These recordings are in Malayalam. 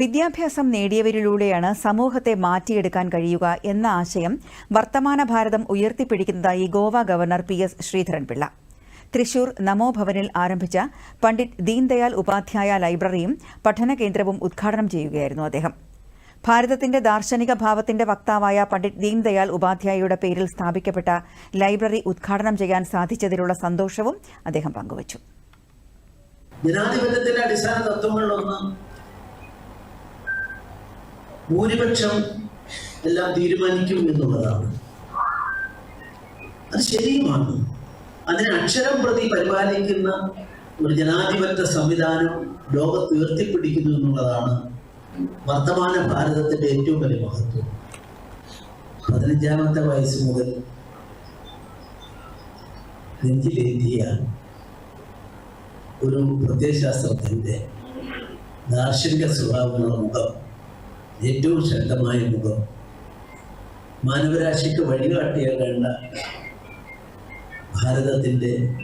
വിദ്യാഭ്യാസം നേടിയവരിലൂടെയാണ് സമൂഹത്തെ മാറ്റിയെടുക്കാൻ കഴിയുക എന്ന ആശയം വർത്തമാന ഭാരതം ഉയർത്തിപ്പിടിക്കുന്നതായി Goa governor P S Sreedharan Pillai. Thrissur നമോഭവനിൽ ആരംഭിച്ച പണ്ഡിറ്റ് ദീൻദയാൽ ഉപാധ്യായ ലൈബ്രറിയും പഠന കേന്ദ്രവും ഉദ്ഘാടനം ചെയ്യുകയായിരുന്നു അദ്ദേഹം. ഭാരതത്തിന്റെ ദാർശനിക ഭാവത്തിന്റെ വക്താവായ പണ്ഡിറ്റ് ദീൻദയാൽ ഉപാധ്യായയുടെ പേരിൽ സ്ഥാപിക്കപ്പെട്ട ലൈബ്രറി ഉദ്ഘാടനം ചെയ്യാൻ സാധിച്ചതിലുള്ള സന്തോഷവും അദ്ദേഹം പങ്കുവച്ചു. ജനാധിപത്യത്തിന്റെ അടിസ്ഥാന തത്വങ്ങളിലൊന്ന് ഭൂരിപക്ഷം എല്ലാം തീരുമാനിക്കും എന്നുള്ളതാണ്. അത് ശരിയുമാണ്. അതിനെ അക്ഷരം പ്രതി പരിപാലിക്കുന്ന ഒരു ജനാധിപത്യ സംവിധാനം ലോകത്ത് ഉയർത്തിപ്പിടിക്കുന്നു എന്നുള്ളതാണ് വർത്തമാന ഭാരതത്തിന്റെ ഏറ്റവും വലിയ മഹത്വം. പതിനഞ്ചാമത്തെ വയസ്സ് മുതൽ നെഞ്ചിലേന്തിയ ഒരു പ്രത്യയശാസ്ത്രത്തിന്റെ ദാർശനിക സ്വഭാവമുള്ള മുഖം ഏറ്റവും ശക്തമായ മുഖം. മാനവരാശിക്ക് വഴികാട്ടിയാകേണ്ട ഭാരതത്തിന്റെ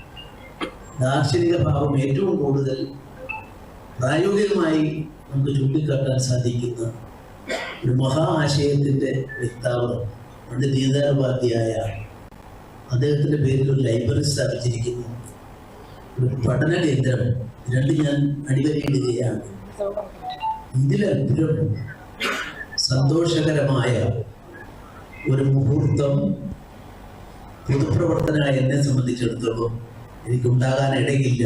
ദാർശനിക ഭാവം ഏറ്റവും കൂടുതൽ പ്രായോഗികമായി നമുക്ക് ചൂണ്ടിക്കാട്ടാൻ സാധിക്കുന്ന ഒരു മഹാ ആശയത്തിന്റെ വ്യക്താവ് പണ്ട് ദീനദയാൽ അദ്ദേഹത്തിന്റെ പേരിൽ ഒരു ലൈബ്രറി സ്ഥാപിച്ചിരിക്കുന്നു. ഒരു പഠന കേന്ദ്രം. രണ്ട് ഞാൻ അടിവരയിടുകയാണ്. ഇതിലൽപ്പുരം സന്തോഷകരമായ ഒരു മുഹൂർത്തം പൊതുപ്രവർത്തന എന്നെ സംബന്ധിച്ചിടത്തോളം എനിക്കുണ്ടാകാൻ ഇടയില്ല.